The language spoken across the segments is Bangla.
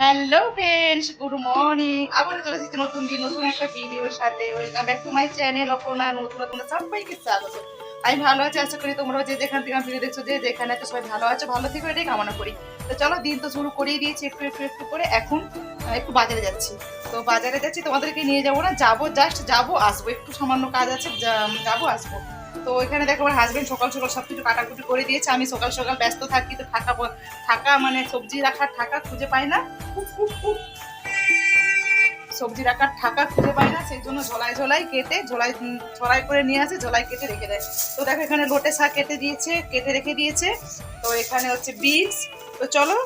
হ্যালো ফ্রেন্ডস গুড মর্নিং আবার চলে এসেছি নতুন দিন, নতুন একটা ভিডিওর সাথে। Welcome back to my channel অপনা নতুন নতুন সবাইকে স্বাগত। আমি ভালো আছি, আশা করি তোমরা যে যেখান থেকে ভিডিও দেখছ, যে যেখানে আছো, সবাই ভালো আছো, ভালো থেকে, এটাই কামনা করি। তো চলো, দিন তো শুরু করেই দিয়েছি একটু একটু একটু করে। এখন একটু বাজারে যাচ্ছি। তো বাজারে যাচ্ছি, তোমাদেরকে নিয়ে যাব না, যাব জাস্ট যাব, আসব। একটু সামান্য কাজ আছে যাব, আসব। তো এখানে দেখো আমার হাজবেন্ড সকাল সকাল সব কিছু কাটাকুটি করে দিয়েছে। আমি সকাল সকাল ব্যস্ত থাকি, তো থাকা থাকা মানে সবজি রাখার থাকা খুঁজে পাই না। সবজি রাখার থাকা খুঁজে পাই না, সেই জন্য ঝোলাই ঝোলাই কেটে, ঝোলাই ঝোলাই করে নিয়ে আসে, ঝোলাই কেটে রেখে দেয়। তো দেখো এখানে লোটে শাক কেটে দিয়েছে, কেটে রেখে দিয়েছে। তো এখানে হচ্ছে বিনস তো চলো,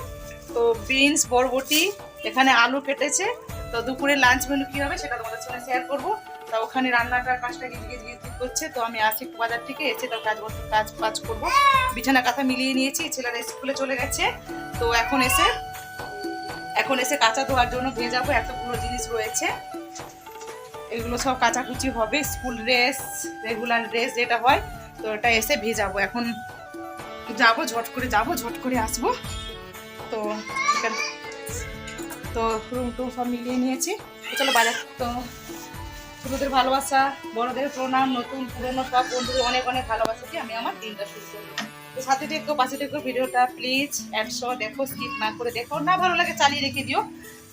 তো বিনস বরবটি, এখানে আলু কেটেছে। তো দুপুরে লাঞ্চ মেনু কী হবে সেটা তোমাদের সঙ্গে শেয়ার করব। তা ওখানে রান্নাটার কাজটা গিয়ে গিয়ে গিয়ে করছে, তো আমি আসি বাজার থেকে, এসে তার কাজ কাজ কাজ করব। বিছানা কাঁথা মিলিয়ে নিয়েছি, ছেলেরা স্কুলে চলে গেছে, তো এখন এসে এখন এসে কাঁচা ধোয়ার জন্য ভেজাবো এতগুলো জিনিস রয়েছে। এগুলো সব কাচাকুচি হবে, স্কুল ড্রেস, রেগুলার ড্রেস যেটা হয়, তো এটা এসে ভেজাবো। এখন যাব, ঝট করে যাব, ঝট করে আসব। তো তো রুম টুম সব মিলিয়ে নিয়েছি। চলো বাজার, তো ছোটদের ভালোবাসা, বড়দের প্রণাম, নতুন পুরনো সব বন্ধুদের অনেক অনেক ভালোবাসা দিয়ে আমি আমার দিনটা শুরু করব তো সাথে দেখো, পাশে দেখো ভিডিওটা প্লিজ একশো, দেখো স্কিপ না করে দেখো। না ভালো লাগে চালিয়ে রেখে দিও।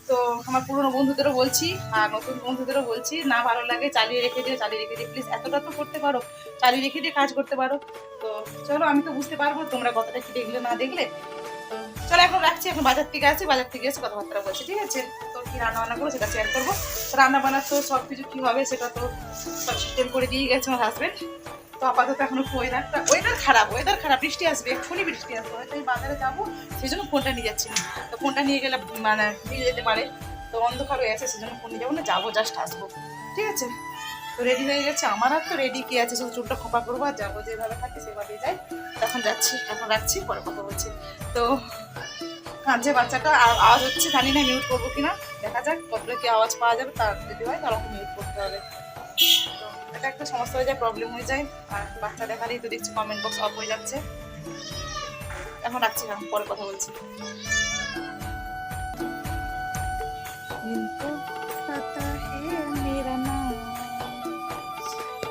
তো আমার পুরনো বন্ধুদেরও বলছি, আর নতুন বন্ধুদেরও বলছি, না ভালো লাগে চালিয়ে রেখে দিও, চালিয়ে রেখে দিও। প্লিজ এতটা তো করতে পারো, চালিয়ে রেখে দিয়ে কাজ করতে পারো। তো চলো, আমি তো বুঝতে পারব তোমরা কতটা কি দেখলে না দেখলে। তো চলো, এখন রাখছি, এখন বাজার থেকে আসি, বাজার থেকে এসে কথাবার্তা বলছি, ঠিক আছে? কি রান্না বান্না করব সেটা শেয়ার করব। রান্না বান্না তো সব কিছু কী হবে সেটা তো সব সিস্টেম করে দিয়ে গেছে আমার হাজবেন্ড তো আপাতত এখন ওয়েদারটা ওয়েদার খারাপ ওয়েদার খারাপ, বৃষ্টি আসবে, এক্ষুনি বৃষ্টি আসবে। হয়তো আমি বাজারে যাব সেই জন্য ফোনটা নিয়ে যাচ্ছি না। তো ফোনটা নিয়ে গেলে মানে ভিজে যেতে পারে। তো অন্ধকার হয়ে আছে সেই জন্য ফোন নিয়ে যাব না, যাব জাস্ট আসব। ঠিক আছে? তো রেডি হয়ে গেছে। আমার আর তো রেডি কি আছে? শুধু চুলটা খোপা করব আর যাব যেভাবে থাকি সেভাবেই যাই। এখন যাচ্ছি, এখন রাখছি, পরে কথা বলছি। তো কাঁদছে বাচ্চাটা, আর আওয়াজ হচ্ছে, জানি না মিউট করব কিনা। দেখা যাক কতটা কি আওয়াজ পাওয়া যাবে, তার যদি হয় তাহলে মিউট করতে হবে। এটা একটা সমস্যা হয়ে যায় প্রবলেম হয়ে যায়। আর বাচ্চা দেখালেই তো দেখছি কমেন্ট বক্স অফ হয়ে যাচ্ছে। এখন রাখছি না, পরে কথা বলছি।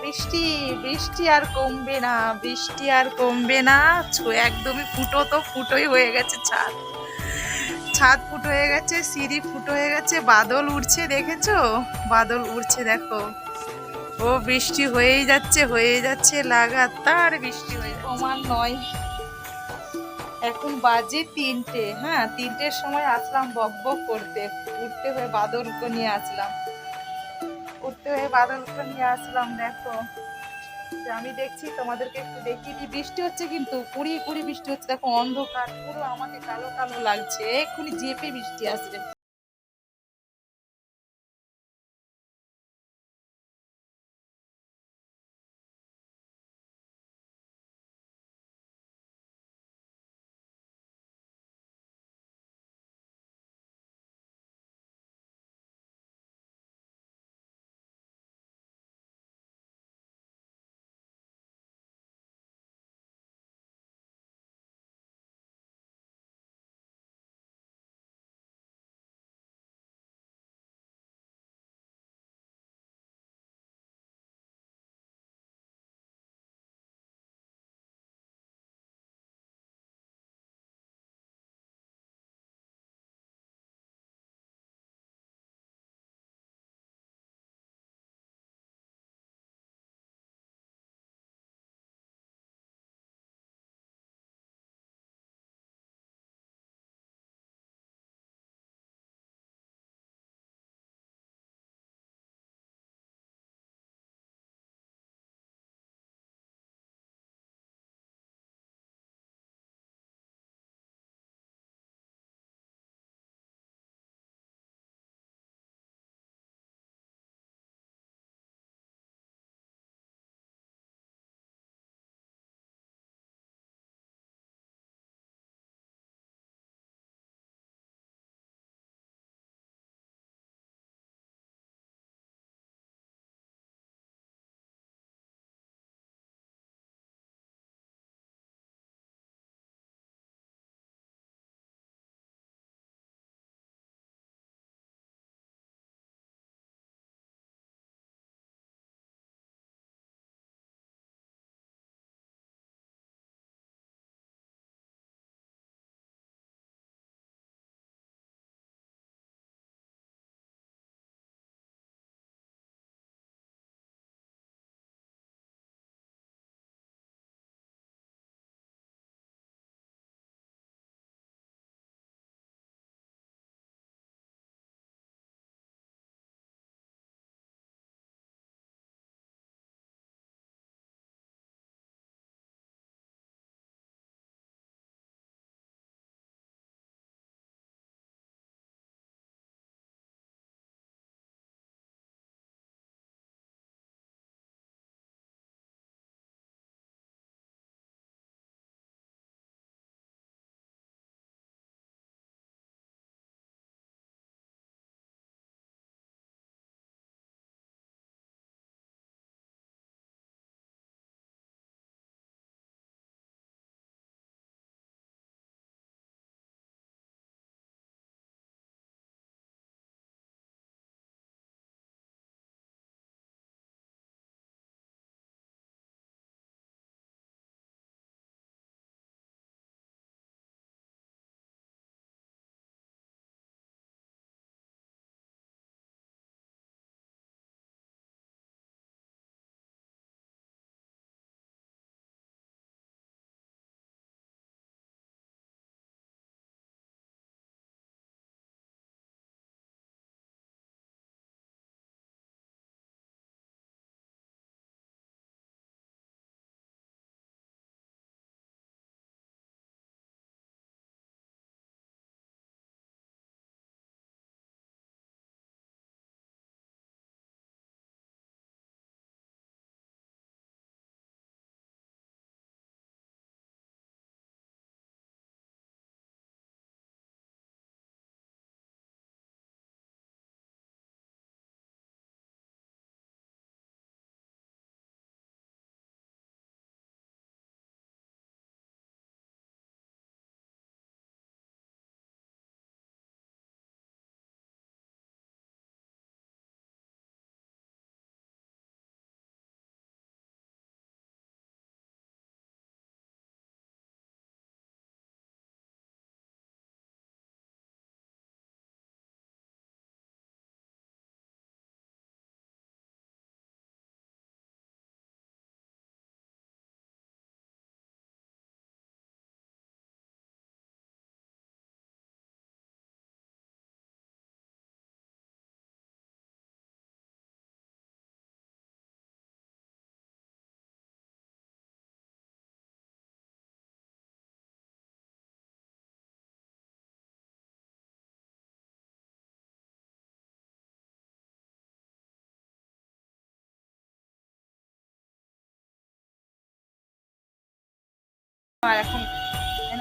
বৃষ্টি বৃষ্টি আর কমবে না, বৃষ্টি আর কমবে না। একদমই ফুটো তো ফুটোই হয়ে গেছে ছাড় ছাদ ফুটো হয়ে গেছে, সিঁড়ি ফুটো হয়ে গেছে, বাদল উড়ছে, দেখেছ? বাদল উড়ছে, দেখো। ও বৃষ্টি হয়েই যাচ্ছে হয়ে যাচ্ছে, লাগাতার বৃষ্টি হয়ে সমান নয়। এখন বাজে তিনটে হ্যাঁ তিনটের সময় আসলাম বক বক করতে। উঠতে হয়ে বাদলকে নিয়ে আসলাম। উঠতে হয়ে বাদলকে নিয়ে আসলাম, দেখো। আমি দেখছি তোমাদেরকে একটু দিই। বৃষ্টি হচ্ছে কিন্তু, কুড়ি কুড়ি বৃষ্টি হচ্ছে। দেখো অন্ধকার, পুরো আমাকে কালো কালো লাগছে। এক্ষুনি জেপে বৃষ্টি আসবে।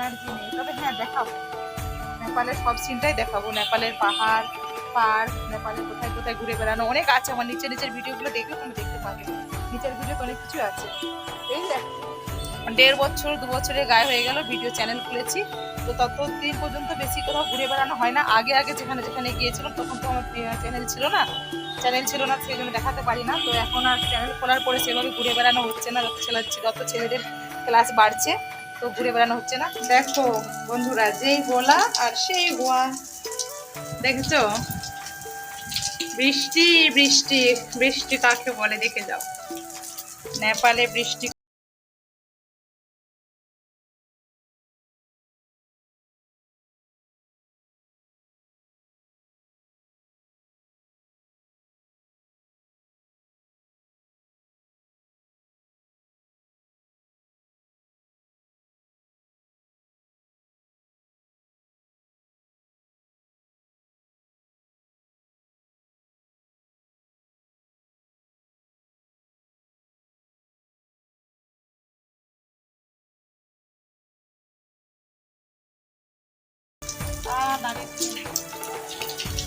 এনার্জি নেই। তবে হ্যাঁ দেখাবো নেপালের সব সিনটাই দেখাবো। নেপালের পাহাড়, পার্ক, নেপালের কোথায় কোথায় ঘুরে বেড়ানো, অনেক আছে। আমার নিচে নিচের ভিডিওগুলো দেখলে তুমি দেখতে পাবে। নিচের ভিডিও অনেক কিছু আছে। এই দেড় বছর, দু বছরের গায়ে হয়ে গেল ভিডিও চ্যানেল খুলেছি। তো ততদিন পর্যন্ত বেশি কোথাও ঘুরে বেড়ানো হয় না। আগে আগে যেখানে যেখানে গিয়েছিলাম, তখন তো আমার চ্যানেল ছিল না। চ্যানেল ছিল না, সেই জন্য দেখাতে পারি না। তো এখন আর চ্যানেল খোলার পরে সেভাবে ঘুরে বেড়ানো হচ্ছে না। ছেলে যত ছেলেদের ক্লাস বাড়ছে তো ঘুরে বেড়ানো হচ্ছে না। দেখো বন্ধুরা, যেই গোলা আর সেই গোয়া। দেখেছ? বৃষ্টি বৃষ্টি বৃষ্টি কাকে বলে দেখে যাও। নেপালে বৃষ্টি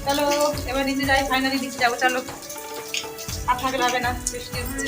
চলো এবার নিচে যাই ফাইনালি নিচে যাব চলো। আর থাকলে হবে না বৃষ্টি। হচ্ছে